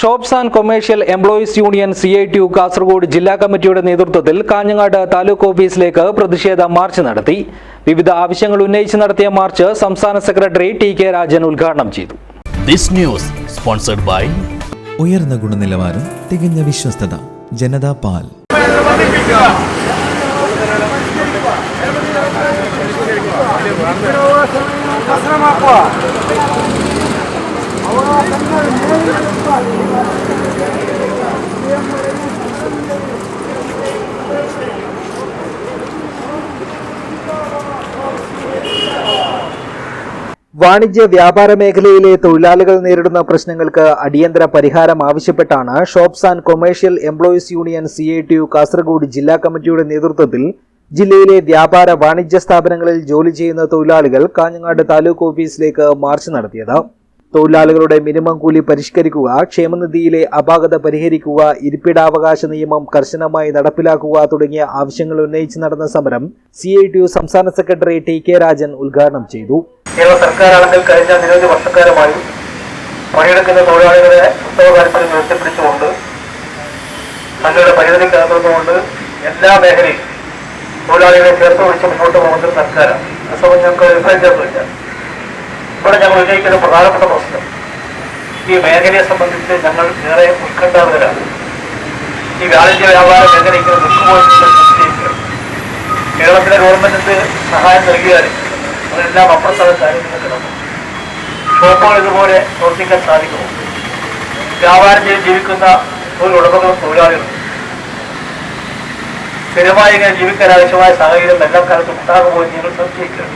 Shops and commercial employees union C I T U Kasaragod ജില്ലാ കമ്മിറ്റിയുടെ നേതൃത്വത്തിൽ കാഞ്ഞങ്ങാട് താലൂക്ക് ഓഫീസിലേക്ക് പ്രതിഷേധ മാർച്ച് നടത്തി. വിവിധ ആവശ്യങ്ങൾ ഉന്നയിച്ച് നടത്തിയ മാർച്ച് സംസ്ഥാന സെക്രട്ടറി ടി കെ രാജൻ ഉദ്ഘാടനം ചെയ്തു. This news sponsored by ഉയർന്ന ഗുണനിലവാരം തികഞ്ഞ വിശ്വസ്തത ജനതാ പാൽ. വാണിജ്യ വ്യാപാര മേഖലയിലെ തൊഴിലാളികൾ നേരിടുന്ന പ്രശ്നങ്ങൾക്ക് അടിയന്തര പരിഹാരം ആവശ്യപ്പെട്ടാണ് shops and commercial employees union C I T U Kasaragod ജില്ലാ കമ്മിറ്റിയുടെ നേതൃത്വത്തിൽ ജില്ലയിലെ വ്യാപാര വാണിജ്യ സ്ഥാപനങ്ങളിൽ ജോലി ചെയ്യുന്ന തൊഴിലാളികൾ കാഞ്ഞങ്ങാട് താലൂക്ക് ഓഫീസിലേക്ക് മാർച്ച് നടത്തിയത്. തൊഴിലാളികളുടെ മിനിമം കൂലി പരിഷ്കരിക്കുക ക്ഷേമനിധിയിലെ അപാകത പരിഹരിക്കുക ഇരിപ്പിടാവകാശ നിയമം കർശനമായി നടപ്പിലാക്കുക തുടങ്ങിയ ആവശ്യങ്ങൾ ഉന്നയിച്ച് നടന്ന സമരം സി സംസ്ഥാന സെക്രട്ടറി ടി കെ രാജൻ ഉദ്ഘാടനം ചെയ്തു. കേരള സർക്കാരാണെങ്കിൽ കഴിഞ്ഞ നിരവധി വർഷക്കാലമായി പണിയെടുക്കുന്ന തൊഴിലാളികളെ ഉത്തരവ് താല്പര്യം ഉയർത്തിപ്പിടിച്ചുകൊണ്ട് തങ്ങളുടെ പരിധിക്കകത്തുകൊണ്ട് എല്ലാ മേഖലയും തൊഴിലാളികളെ ചേർത്ത് പിടിച്ച് മുന്നോട്ട് പോകുന്ന ഒരു സർക്കാരാണ്. ആ സമയം ഞങ്ങൾക്ക് ഇവിടെ ഞങ്ങൾ ഉന്നയിക്കുന്ന പ്രധാനപ്പെട്ട പ്രശ്നം. ഈ മേഖലയെ സംബന്ധിച്ച് ഞങ്ങൾ ഏറെ ഉത്കണ്ഠാതരാണ് ഈ വാണിജ്യ വ്യാപാര മേഖല ഇങ്ങനെ നിൽക്കുമ്പോൾ കേരളത്തിലെ ഗവൺമെന്റിന് സഹായം നൽകിയാലും അതെല്ലാം അപ്പുറത്തുള്ള കാര്യങ്ങൾ കിടന്നു ഷോപ്പുകൾ ഇതുപോലെ പ്രവർത്തിക്കാൻ സാധിക്കുമോ? വ്യാപാരം ചെയ്ത് ജീവിക്കുന്ന ഒരു ഉടമകളും തൊഴിലാളികളും. സ്ഥിരമായി ഇങ്ങനെ ജീവിക്കാൻ ആവശ്യമായ സാഹചര്യം എല്ലാ കാലത്തും ഉണ്ടാകുമോ എന്ന് ഞങ്ങൾ സംശയിക്കണം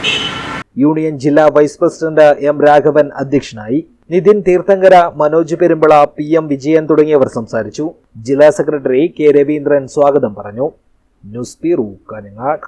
യൂണിയൻ ജില്ലാ വൈസ് പ്രസിഡന്റ് എം രാഘവൻ അധ്യക്ഷനായി. നിതിൻ തീർത്ഥങ്കര മനോജ് പെരുമ്പള പി എം വിജയൻ തുടങ്ങിയവർ സംസാരിച്ചു. ജില്ലാ സെക്രട്ടറി കെ രവീന്ദ്രൻ സ്വാഗതം പറഞ്ഞു. News bureau Kanhangad.